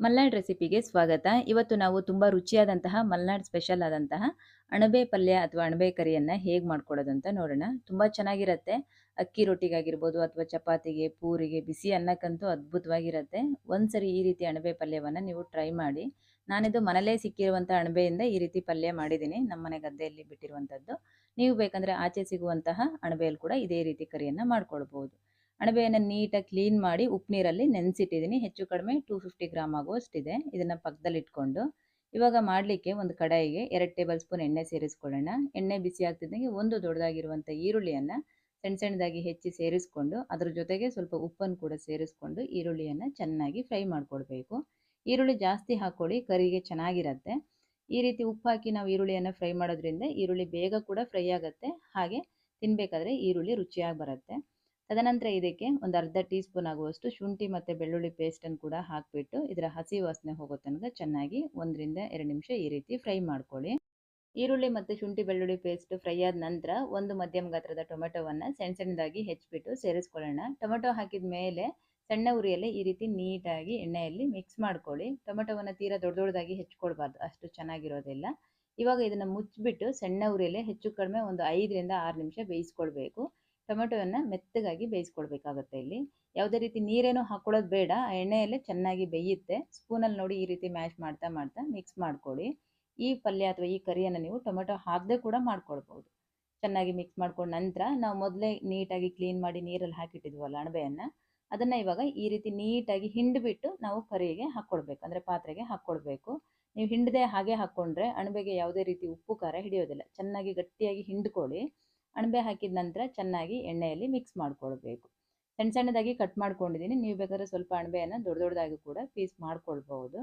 ಮಲ್ನಾಡ್ ರೆಸಿಪಿಗೆ ಸ್ವಾಗತ. ಇವತ್ತು ನಾವು ತುಂಬ ರುಚಿಯಾದಂತಹ ಮಲ್ನಾಡ್ ಸ್ಪೆಷಲ್ ಆದಂತಹ ಅಣಬೆ ಪಲ್ಯ ಅಥವಾ ಅಣಬೆ ಕರಿಯನ್ನು ಹೇಗೆ ಮಾಡ್ಕೊಳ್ಳೋದು ಅಂತ ನೋಡೋಣ. ತುಂಬ ಚೆನ್ನಾಗಿರುತ್ತೆ. ಅಕ್ಕಿ ರೊಟ್ಟಿಗಾಗಿರ್ಬೋದು ಅಥವಾ ಚಪಾತಿಗೆ, ಪೂರಿಗೆ, ಬಿಸಿ ಅನ್ನಕ್ಕಂತೂ ಅದ್ಭುತವಾಗಿರುತ್ತೆ. ಒಂದ್ಸರಿ ಈ ರೀತಿ ಅಣಬೆ ಪಲ್ಯವನ್ನು ನೀವು ಟ್ರೈ ಮಾಡಿ. ನಾನಿದು ಮನೇಲೇ ಸಿಕ್ಕಿರುವಂಥ ಅಣಬೆಯಿಂದ ಈ ರೀತಿ ಪಲ್ಯ ಮಾಡಿದ್ದೀನಿ. ನಮ್ಮನೆ ಗದ್ದೆಯಲ್ಲಿ ಬಿಟ್ಟಿರುವಂಥದ್ದು ನೀವು ಬೇಕಂದರೆ ಆಚೆ ಸಿಗುವಂತಹ ಅಣಬೆಯಲ್ಲಿ ಕೂಡ ಇದೇ ರೀತಿ ಕರಿಯನ್ನು ಮಾಡ್ಕೊಳ್ಬೋದು ಅಣಬೆಯನ್ನು ನೀಟಾಗಿ ಕ್ಲೀನ್ ಮಾಡಿ ಉಪ್ಪು ನೀರಲ್ಲಿ ನೆನೆಸಿಟ್ಟಿದ್ದೀನಿ. ಹೆಚ್ಚು ಕಡಿಮೆ ಟೂ ಫಿಫ್ಟಿ ಗ್ರಾಮ್ ಆಗುವಷ್ಟಿದೆ. ಇದನ್ನು ಪಕ್ಕದಲ್ಲಿ ಇಟ್ಕೊಂಡು ಇವಾಗ ಮಾಡಲಿಕ್ಕೆ ಒಂದು ಕಡಾಯಿಗೆ ಎರಡು ಟೇಬಲ್ ಸ್ಪೂನ್ ಎಣ್ಣೆ ಸೇರಿಸ್ಕೊಳ್ಳೋಣ. ಎಣ್ಣೆ ಬಿಸಿ ಆಗ್ತಿದ್ದಂಗೆ ಒಂದು ದೊಡ್ಡದಾಗಿರುವಂಥ ಈರುಳ್ಳಿಯನ್ನು ಸಣ್ಣ ಸಣ್ಣದಾಗಿ ಹೆಚ್ಚಿ ಸೇರಿಸ್ಕೊಂಡು ಅದ್ರ ಜೊತೆಗೆ ಸ್ವಲ್ಪ ಉಪ್ಪನ್ನು ಕೂಡ ಸೇರಿಸ್ಕೊಂಡು ಈರುಳ್ಳಿಯನ್ನು ಚೆನ್ನಾಗಿ ಫ್ರೈ ಮಾಡ್ಕೊಳ್ಬೇಕು. ಈರುಳ್ಳಿ ಜಾಸ್ತಿ ಹಾಕ್ಕೊಳ್ಳಿ ಕರಿಗೆ ಚೆನ್ನಾಗಿರುತ್ತೆ. ಈ ರೀತಿ ಉಪ್ಪು ಹಾಕಿ ನಾವು ಈರುಳ್ಳಿಯನ್ನು ಫ್ರೈ ಮಾಡೋದ್ರಿಂದ ಈರುಳ್ಳಿ ಬೇಗ ಕೂಡ ಫ್ರೈ ಆಗುತ್ತೆ. ಹಾಗೆ ತಿನ್ನಬೇಕಾದ್ರೆ ಈರುಳ್ಳಿ ರುಚಿಯಾಗಿ ಬರುತ್ತೆ. ತದನಂತರ ಇದಕ್ಕೆ ಒಂದು ಅರ್ಧ ಟೀ ಸ್ಪೂನ್ ಆಗುವಷ್ಟು ಶುಂಠಿ ಮತ್ತು ಬೆಳ್ಳುಳ್ಳಿ ಪೇಸ್ಟನ್ನು ಕೂಡ ಹಾಕಿಬಿಟ್ಟು ಇದರ ಹಸಿ ವಾಸನೆ ಹೋಗೋ ತನಕ ಚೆನ್ನಾಗಿ ಒಂದರಿಂದ ಎರಡು ನಿಮಿಷ ಈ ರೀತಿ ಫ್ರೈ ಮಾಡ್ಕೊಳ್ಳಿ. ಈರುಳ್ಳಿ ಮತ್ತು ಶುಂಠಿ ಬೆಳ್ಳುಳ್ಳಿ ಪೇಸ್ಟ್ ಫ್ರೈ ಆದ ನಂತರ ಒಂದು ಮಧ್ಯಮ ಗಾತ್ರದ ಟೊಮೆಟೊವನ್ನು ಸಣ್ಣ ಸಣ್ಣದಾಗಿ ಹೆಚ್ಚಿಬಿಟ್ಟು ಸೇರಿಸ್ಕೊಳ್ಳೋಣ. ಟೊಮೆಟೊ ಹಾಕಿದ ಮೇಲೆ ಸಣ್ಣ ಉರಿಯಲ್ಲಿ ಈ ರೀತಿ ನೀಟಾಗಿ ಎಣ್ಣೆಯಲ್ಲಿ ಮಿಕ್ಸ್ ಮಾಡ್ಕೊಳ್ಳಿ. ಟೊಮೆಟೊವನ್ನು ತೀರಾ ದೊಡ್ಡ ದೊಡ್ಡದಾಗಿ ಹೆಚ್ಕೊಳ್ಬಾರ್ದು, ಅಷ್ಟು ಚೆನ್ನಾಗಿರೋದಿಲ್ಲ. ಇವಾಗ ಇದನ್ನು ಮುಚ್ಚಿಬಿಟ್ಟು ಸಣ್ಣ ಉರಿಯಲ್ಲೇ ಹೆಚ್ಚು ಕಡಿಮೆ ಒಂದು ಐದರಿಂದ ಆರು ನಿಮಿಷ ಬೇಯಿಸ್ಕೊಳ್ಬೇಕು. ಟೊಮೆಟೊವನ್ನು ಮೆತ್ತಗಾಗಿ ಬೇಯಿಸ್ಕೊಳ್ಬೇಕಾಗುತ್ತೆ ಇಲ್ಲಿ. ಯಾವುದೇ ರೀತಿ ನೀರೇನು ಹಾಕ್ಕೊಳ್ಳೋದು ಬೇಡ. ಎಣ್ಣೆಯಲ್ಲೇ ಚೆನ್ನಾಗಿ ಬೇಯುತ್ತೆ. ಸ್ಪೂನಲ್ಲಿ ನೋಡಿ ಈ ರೀತಿ ಮ್ಯಾಶ್ ಮಾಡ್ತಾ ಮಾಡ್ತಾ ಮಿಕ್ಸ್ ಮಾಡ್ಕೊಳ್ಳಿ. ಈ ಪಲ್ಯ ಅಥವಾ ಈ ಕರಿಯನ್ನು ನೀವು ಟೊಮೆಟೊ ಹಾಕದೆ ಕೂಡ ಮಾಡ್ಕೊಳ್ಬೋದು ಚೆನ್ನಾಗಿ ಮಿಕ್ಸ್ ಮಾಡ್ಕೊಂಡ ನಂತರ ನಾವು ಮೊದಲೇ ನೀಟಾಗಿ ಕ್ಲೀನ್ ಮಾಡಿ ನೀರಲ್ಲಿ ಹಾಕಿಟ್ಟಿದ್ವಲ್ಲ ಅಣಬೆಯನ್ನು, ಅದನ್ನು ಇವಾಗ ಈ ರೀತಿ ನೀಟಾಗಿ ಹಿಂಡಿಬಿಟ್ಟು ನಾವು ಕರಿಗೆ ಹಾಕ್ಕೊಳ್ಬೇಕು ಅಂದರೆ ಪಾತ್ರೆಗೆ ಹಾಕ್ಕೊಳ್ಬೇಕು ನೀವು ಹಿಂಡದೆ ಹಾಗೆ ಹಾಕ್ಕೊಂಡ್ರೆ ಅಣಬೆಗೆ ಯಾವುದೇ ರೀತಿ ಉಪ್ಪು, ಖಾರ ಹಿಡಿಯೋದಿಲ್ಲ. ಚೆನ್ನಾಗಿ ಗಟ್ಟಿಯಾಗಿ ಹಿಂಡ್ಕೊಳ್ಳಿ. ಅಣಬೆ ಹಾಕಿದ ನಂತರ ಚೆನ್ನಾಗಿ ಎಣ್ಣೆಯಲ್ಲಿ ಮಿಕ್ಸ್ ಮಾಡ್ಕೊಳ್ಬೇಕು. ಸಣ್ಣ ಸಣ್ಣದಾಗಿ ಕಟ್ ಮಾಡ್ಕೊಂಡಿದ್ದೀನಿ. ನೀವು ಬೇಕಾದ್ರೆ ಸ್ವಲ್ಪ ಅಣಬೆಯನ್ನು ದೊಡ್ಡ ದೊಡ್ಡದಾಗಿ ಕೂಡ ಪೀಸ್ ಮಾಡ್ಕೊಳ್ಬಹುದು.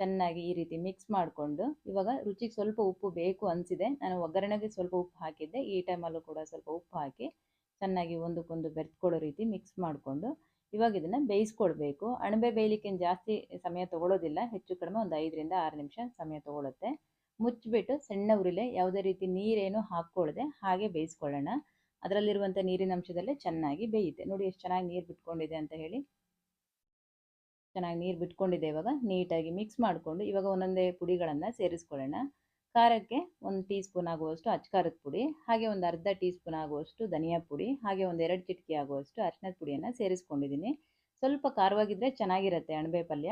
ಚೆನ್ನಾಗಿ ಈ ರೀತಿ ಮಿಕ್ಸ್ ಮಾಡಿಕೊಂಡು. ಇವಾಗ ರುಚಿಗೆ ಸ್ವಲ್ಪ ಉಪ್ಪು ಬೇಕು ಅನಿಸಿದೆ. ನಾನು ಒಗ್ಗರಣೆಗೆ ಸ್ವಲ್ಪ ಉಪ್ಪು ಹಾಕಿದ್ದೆ. ಈ ಟೈಮಲ್ಲೂ ಕೂಡ ಸ್ವಲ್ಪ ಉಪ್ಪು ಹಾಕಿ ಚೆನ್ನಾಗಿ ಒಂದಕ್ಕೊಂದು ಬೆರೆತ್ಕೊಳ್ಳೋ ರೀತಿ ಮಿಕ್ಸ್ ಮಾಡಿಕೊಂಡು ಇವಾಗ ಇದನ್ನು ಬೇಯಿಸ್ಕೊಳ್ಬೇಕು. ಅಣಬೆ ಬೇಯಲಿಕ್ಕೆ ಜಾಸ್ತಿ ಸಮಯ ತೊಗೊಳೋದಿಲ್ಲ. ಹೆಚ್ಚು ಕಡಿಮೆ ಒಂದು ಐದರಿಂದ ಆರು ನಿಮಿಷ ಸಮಯ ತೊಗೊಳುತ್ತೆ. ಮುಚ್ಚಿಬಿಟ್ಟು ಸಣ್ಣ ಉರಿಲೆ, ಯಾವುದೇ ರೀತಿ ನೀರೇನು ಹಾಕ್ಕೊಳ್ಳದೆ ಹಾಗೆ ಬೇಯಿಸ್ಕೊಳ್ಳೋಣ. ಅದರಲ್ಲಿರುವಂಥ ನೀರಿನ ಅಂಶದಲ್ಲೇ ಚೆನ್ನಾಗಿ ಬೇಯುತ್ತೆ. ನೋಡಿ ಎಷ್ಟು ಚೆನ್ನಾಗಿ ನೀರು ಬಿಟ್ಕೊಂಡಿದೆ ಅಂತ ಹೇಳಿ. ಚೆನ್ನಾಗಿ ನೀರು ಬಿಟ್ಕೊಂಡಿದೆ ಇವಾಗ. ನೀಟಾಗಿ ಮಿಕ್ಸ್ ಮಾಡಿಕೊಂಡು ಇವಾಗ ಒಂದೊಂದೇ ಪುಡಿಗಳನ್ನು ಸೇರಿಸ್ಕೊಳ್ಳೋಣ. ಖಾರಕ್ಕೆ ಒಂದು ಟೀ ಸ್ಪೂನ್ ಆಗುವಷ್ಟು ಅಚ್ಕಾರದ ಪುಡಿ, ಹಾಗೆ ಒಂದು ಅರ್ಧ ಟೀ ಸ್ಪೂನ್ ಆಗುವಷ್ಟು ಧನಿಯಾ ಪುಡಿ, ಹಾಗೆ ಒಂದು ಎರಡು ಚಿಟಕಿ ಆಗುವಷ್ಟು ಅರಿಶಿನದ ಪುಡಿಯನ್ನು ಸೇರಿಸ್ಕೊಂಡಿದ್ದೀನಿ. ಸ್ವಲ್ಪ ಖಾರವಾಗಿದ್ದರೆ ಚೆನ್ನಾಗಿರುತ್ತೆ ಅಣಬೆ ಪಲ್ಯ.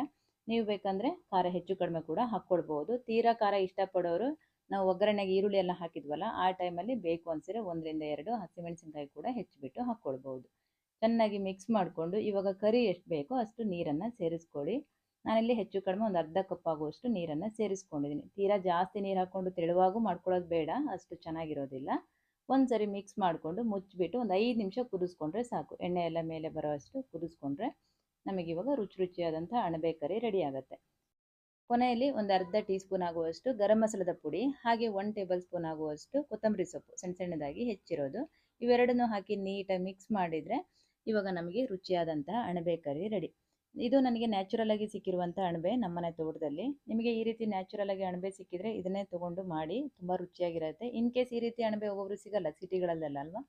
ನೀವು ಬೇಕಂದರೆ ಖಾರ ಹೆಚ್ಚು ಕಡಿಮೆ ಕೂಡ ಹಾಕ್ಕೊಳ್ಬೋದು ತೀರಾ ಖಾರ ಇಷ್ಟಪಡೋರು ನಾವು ಒಗ್ಗರಣೆಗೆ ಈರುಳ್ಳಿ ಎಲ್ಲ ಹಾಕಿದ್ವಲ್ಲ, ಆ ಟೈಮಲ್ಲಿ ಬೇಕು ಅನಿಸಿದ್ರೆ ಒಂದರಿಂದ ಎರಡು ಹಸಿಮೆಣಸಿನ್ಕಾಯಿ ಕೂಡ ಹೆಚ್ಚಿಬಿಟ್ಟು ಹಾಕ್ಕೊಳ್ಬೋದು ಚೆನ್ನಾಗಿ ಮಿಕ್ಸ್ ಮಾಡಿಕೊಂಡು ಇವಾಗ ಕರಿ ಎಷ್ಟು ಬೇಕೋ ಅಷ್ಟು ನೀರನ್ನು ಸೇರಿಸ್ಕೊಳ್ಳಿ. ನಾನಿಲ್ಲಿ ಹೆಚ್ಚು ಕಡಿಮೆ ಒಂದು ಅರ್ಧ ಕಪ್ ಆಗುವಷ್ಟು ನೀರನ್ನು ಸೇರಿಸ್ಕೊಂಡಿದ್ದೀನಿ. ತೀರಾ ಜಾಸ್ತಿ ನೀರು ಹಾಕ್ಕೊಂಡು ತೆಳುವಾಗೂ ಮಾಡ್ಕೊಳ್ಳೋದು ಬೇಡ, ಅಷ್ಟು ಚೆನ್ನಾಗಿರೋದಿಲ್ಲ. ಒಂದು ಸರಿ ಮಿಕ್ಸ್ ಮಾಡಿಕೊಂಡು ಮುಚ್ಚಿಬಿಟ್ಟು ಒಂದು ಐದು ನಿಮಿಷ ಕುದಿಸ್ಕೊಂಡ್ರೆ ಸಾಕು. ಎಣ್ಣೆ ಎಲ್ಲ ಮೇಲೆ ಬರೋಷ್ಟು ಕುದಿಸ್ಕೊಂಡ್ರೆ ನಮಗಿವಾಗ ರುಚಿ ರುಚಿಯಾದಂಥ ಅಣಬೆ ಕರಿ ರೆಡಿ ಆಗುತ್ತೆ. ಕೊನೆಯಲ್ಲಿ ಒಂದು ಅರ್ಧ ಟೀ ಸ್ಪೂನ್ ಆಗುವಷ್ಟು ಗರಂ ಮಸಾಲದ ಪುಡಿ, ಹಾಗೆ ಒನ್ ಟೇಬಲ್ ಸ್ಪೂನ್ ಆಗುವಷ್ಟು ಕೊತ್ತಂಬರಿ ಸೊಪ್ಪು ಸಣ್ಣ ಸಣ್ಣದಾಗಿ ಹೆಚ್ಚಿರೋದು. ಇವೆರಡನ್ನೂ ಹಾಕಿ ನೀಟಾಗಿ ಮಿಕ್ಸ್ ಮಾಡಿದರೆ ಇವಾಗ ನಮಗೆ ರುಚಿಯಾದಂತಹ ಅಣಬೆ ಕರಿ ರೆಡಿ ಇದು ನನಗೆ ನ್ಯಾಚುರಲ್ ಆಗಿ ಸಿಕ್ಕಿರುವಂಥ ಅಣಬೆ ನಮ್ಮನೆ ತೋಟದಲ್ಲಿ. ನಿಮಗೆ ಈ ರೀತಿ ನ್ಯಾಚುರಲ್ ಆಗಿ ಅಣಬೆ ಸಿಕ್ಕಿದ್ರೆ ಇದನ್ನೇ ತೊಗೊಂಡು ಮಾಡಿ ತುಂಬ ರುಚಿಯಾಗಿರುತ್ತೆ. ಇನ್ ಕೇಸ್ ಈ ರೀತಿ ಅಣಬೆ ಒಬ್ಬೊಬ್ರು ಸಿಗಲ್ಲ, ಸಿಟಿಗಳಲ್ಲೆಲ್ಲ ಅಲ್ವಾ?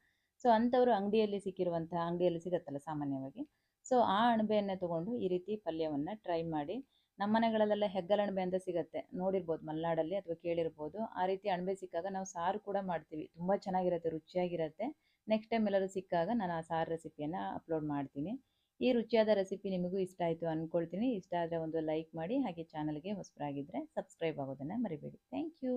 ಸೊ ಅಂಥವ್ರು ಅಂಗಡಿಯಲ್ಲಿ ಸಿಕ್ಕಿರುವಂಥ ಅಂಗಡಿಯಲ್ಲಿ ಸಿಗತ್ತಲ್ಲ ಸಾಮಾನ್ಯವಾಗಿ. ಸೊ, ಆ ಅಣಬೆಯನ್ನು ತೊಗೊಂಡು ಈ ರೀತಿ ಪಲ್ಯವನ್ನು ಟ್ರೈ ಮಾಡಿ. ನಮ್ಮ ಮನೆಗಳಲ್ಲೆಲ್ಲ ಹೆಗ್ಗಲಣಬೆ ಅಂತ ಸಿಗುತ್ತೆ. ನೋಡಿರ್ಬೋದು ಮಲೆನಾಡಲ್ಲಿ ಅಥವಾ ಕೇಳಿರ್ಬೋದು. ಆ ರೀತಿ ಅಣಬೆ ಸಿಕ್ಕಾಗ ನಾವು ಸಾರು ಕೂಡ ಮಾಡ್ತೀವಿ. ತುಂಬ ಚೆನ್ನಾಗಿರುತ್ತೆ, ರುಚಿಯಾಗಿರುತ್ತೆ. ನೆಕ್ಸ್ಟ್ ಟೈಮ್ ಎಲ್ಲರೂ ಸಿಕ್ಕಾಗ ನಾನು ಆ ಸಾರು ರೆಸಿಪಿಯನ್ನು ಅಪ್ಲೋಡ್ ಮಾಡ್ತೀನಿ. ಈ ರುಚಿಯಾದ ರೆಸಿಪಿ ನಿಮಗೂ ಇಷ್ಟ ಆಯಿತು ಅಂದ್ಕೊಳ್ತೀನಿ ಇಷ್ಟ ಆದರೆ ಒಂದು ಲೈಕ್ ಮಾಡಿ ಹಾಗೆ ಚಾನಲ್ಗೆ ಹೊಸಬರಾಗಿದ್ದರೆ ಸಬ್ಸ್ಕ್ರೈಬ್ ಆಗೋದನ್ನು ಮರಿಬೇಡಿ. Thank you.